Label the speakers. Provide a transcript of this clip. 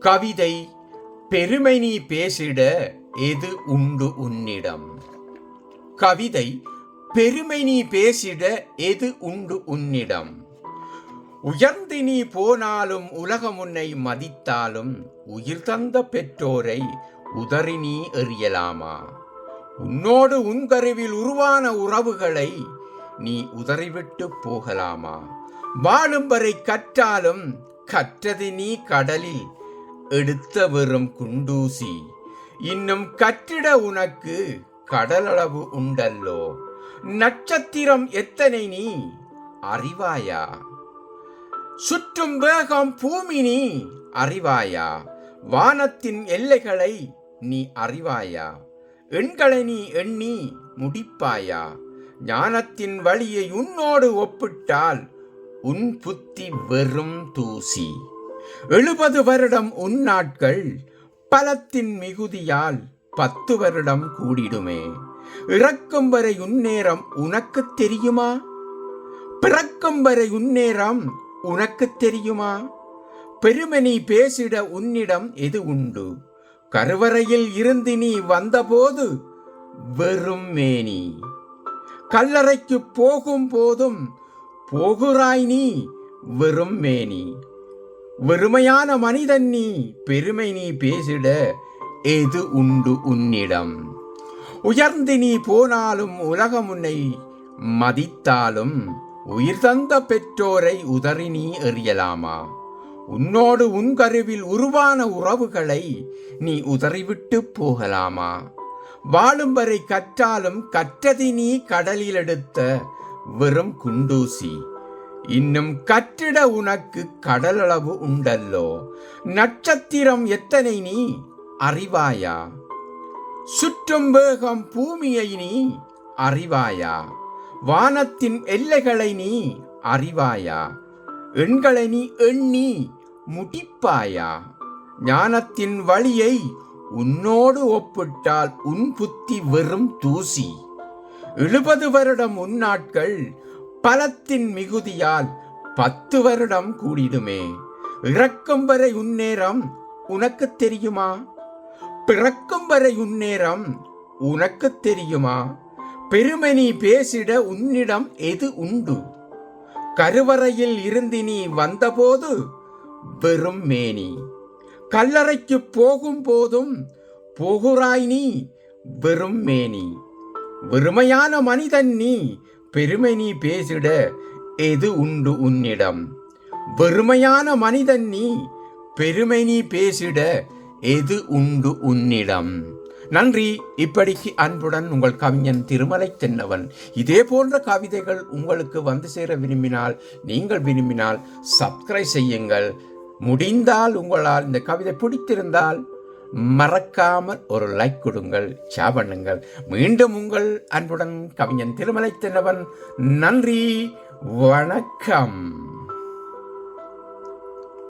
Speaker 1: கவிதை பெருமை நீ பேசிட எது உண்டு உன்னிடம்? கவிதை பெருமை நீ பேசிட எது உண்டு உன்னிடம்? உயர்ந்து நீ போனாலும் உலகம் உன்னை மதித்தாலும் உயிர் தந்த பெற்றோரை உதறி நீ எறியலாமா? உன்னோடு உன்கருவில் உருவான உறவுகளை நீ உதறிவிட்டு போகலாமா? வாழும் வரை கற்றாலும் கற்றது நீ கடலில் எடுத்த வெறும் குண்டூசி. இன்னும் கற்றிட உனக்கு கடலளவு உண்டல்லோ. நட்சத்திரம் எத்தனை நீ அறிவாயா? சுற்றும் வேகம் பூமி நீ அறிவாயா? வானத்தின் எல்லைகளை நீ அறிவாயா? எண்களை நீ எண்ணி முடிப்பாயா? ஞானத்தின் வழியை உன்னோடு ஒப்பிட்டால் உன் புத்தி வெறும் தூசி. எழுபது வருடம் உன் நாட்கள் பலத்தின் மிகுதியால் பத்து வருடம் கூடிடுமே. இறக்கும் வரை உன்னேரம் உனக்கு தெரியுமா? பிறக்கும் வரை உன்னேரம் உனக்கு தெரியுமா? பெருமை நீ பேசிட உன்னிடம் எது உண்டு? கருவறையில் இருந்து நீ வந்தபோது வெறும் மேனி. கல்லறைக்கு போகும் போதும் போகுறாய் நீ வெறும் மேனி. வெறுமையான மனிதன் நீ பெருமை நீ பேசிட எது உண்டு உன்னிடம்? உயர்ந்து நீ போனாலும் உலகம் உன்னை மதித்தாலும் உயிர் தந்த பெற்றோரை உதறி நீ எறியலாமா? உன்னோடு உன் கருவில் உருவான உறவுகளை நீ உதறிவிட்டு போகலாமா? வாழும் வரை கற்றாலும் கற்றது நீ கடலில் எடுத்த வெறும் குண்டூசி. இன்னும் கற்றிட உனக்கு கடலளவு உண்டல்லோ? நட்சத்திரம் எத்தனை நீ அறிவாயா? சுற்றும் வேகம் பூமியை நீ அறிவாயா? வானத்தின் எல்லைகளை நீ அறிவாயா? எண்களை நீ எண்ணி முடிப்பாயா? ஞானத்தின் வழியை உன்னோடு ஒப்பிட்டால் உன் புத்தி வெறும் தூசி. எழுபது வருடம் உன் நாட்கள் பலத்தின் மிகுதியால் பத்து வருடம் கூடிடுமே. இறக்கும் வரை உன்னேரம் உனக்கு தெரியுமா? பிறக்கும் வரை உன்னேரம் உனக்கு தெரியுமா? பெருமை நீ பேசிட உன்னிடம் எது உண்டு? கருவறையில் இருந்து நீ வந்தபோது வெறும் மேனி. கல்லறைக்கு போகும் போதும் போகுறாய் நீ வெறும் மேனி. வெறுமையான மனிதன் நீ பெருமை நீ பேசிட எது உண்டு உன்னிடம்? வெறுமையான மனிதன் நீ பெருமை நீ பேசிட எது உண்டு உன்னிடம்? நன்றி. இப்படிக்கு அன்புடன் உங்கள் கவிஞன் திருமலை தென்னவன். இதே போன்ற கவிதைகள் உங்களுக்கு வந்து சேர விரும்பினால் நீங்கள் விரும்பினால் சப்ஸ்கிரைப் செய்யுங்கள். முடிந்தால் உங்களால் இந்த கவிதை பிடித்திருந்தால் மறக்காமல் ஒரு லைக் கொடுங்கள் ஷேர் பண்ணுங்கள். மீண்டும் உங்கள் அன்புடன் கவிஞன் திருமலை தின்னவன் நன்றி வணக்கம்.